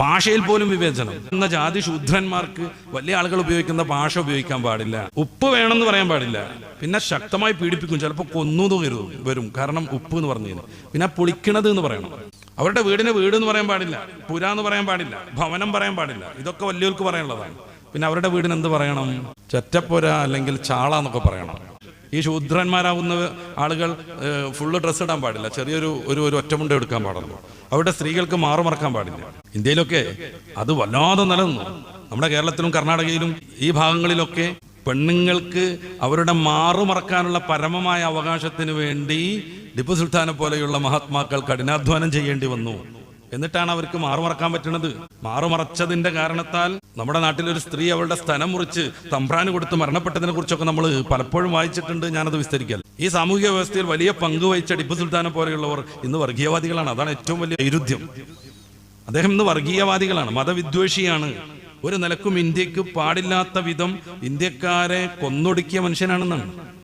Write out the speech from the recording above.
ഭാഷയിൽ പോലും വിവേചനം. എന്ന ജാതി ശൂദ്രന്മാർക്ക് വലിയ ആളുകൾ ഉപയോഗിക്കുന്ന ഭാഷ ഉപയോഗിക്കാൻ പാടില്ല. ഉപ്പ് വേണമെന്ന് പറയാൻ പാടില്ല. പിന്നെ ശക്തമായി പീഡിപ്പിക്കും. ചിലപ്പോൾ കൊന്നു വരും വരും. കാരണം ഉപ്പ് എന്ന് പറഞ്ഞു പിന്നെ പൊളിക്കണത് എന്ന് പറയണം. അവരുടെ വീടിന് വീട് എന്ന് പറയാൻ പാടില്ല. പുര എന്ന് പറയാൻ പാടില്ല. ഭവനം പറയാൻ പാടില്ല. ഇതൊക്കെ വലിയവർക്ക് പറയാനുള്ളതാണ്. പിന്നെ അവരുടെ വീടിന് എന്ത് പറയണം? ചെറ്റപ്പുര അല്ലെങ്കിൽ ചാള എന്നൊക്കെ പറയണം. ഈ ശൂദ്രന്മാരാവുന്ന ആളുകൾ ഫുള്ള് ഡ്രസ്സ് ഇടാൻ പാടില്ല. ചെറിയൊരു ഒരു ഒരു ഒറ്റമുണ്ട എടുക്കാൻ പാടുള്ളൂ. അവിടെ സ്ത്രീകൾക്ക് മാറുമറക്കാൻ പാടില്ല. ഇന്ത്യയിലൊക്കെ അത് വല്ലാതെ നിലനിന്നു. നമ്മുടെ കേരളത്തിലും കർണാടകയിലും ഈ ഭാഗങ്ങളിലൊക്കെ പെണ്ണുങ്ങൾക്ക് അവരുടെ മാറുമറക്കാനുള്ള പരമമായ അവകാശത്തിന് വേണ്ടി ടിപ്പു സുൽത്താനെ പോലെയുള്ള മഹാത്മാക്കൾ കഠിനാധ്വാനം ചെയ്യേണ്ടി വന്നു. എന്നിട്ടാണ് അവർക്ക് മാറുമറക്കാൻ പറ്റുന്നത് മാറുമറച്ചതിന്റെ കാരണത്താൽ നമ്മുടെ നാട്ടിൽ ഒരു സ്ത്രീ അവളുടെ സ്ഥലം മുറിച്ച് തമ്പ്രാന് കൊടുത്ത് മരണപ്പെട്ടതിനെ കുറിച്ചൊക്കെ നമ്മൾ പലപ്പോഴും വായിച്ചിട്ടുണ്ട്. ഞാനത് വിസ്തരിക്കൽ. ഈ സാമൂഹിക വ്യവസ്ഥയിൽ വലിയ പങ്ക് വഹിച്ച ടിപ്പു സുൽത്താനെ പോലെയുള്ളവർ ഇന്ന് വർഗീയവാദികളാണ്. അതാണ് ഏറ്റവും വലിയ വൈരുദ്ധ്യം. അദ്ദേഹം ഇന്ന് വർഗീയവാദികളാണ് മതവിദ്വേഷിയാണ്. ഒരു നിലക്കും ഇന്ത്യയ്ക്ക് പാടില്ലാത്ത വിധം ഇന്ത്യക്കാരെ കൊന്നൊടുക്കിയ മനുഷ്യനാണെന്നാണ്.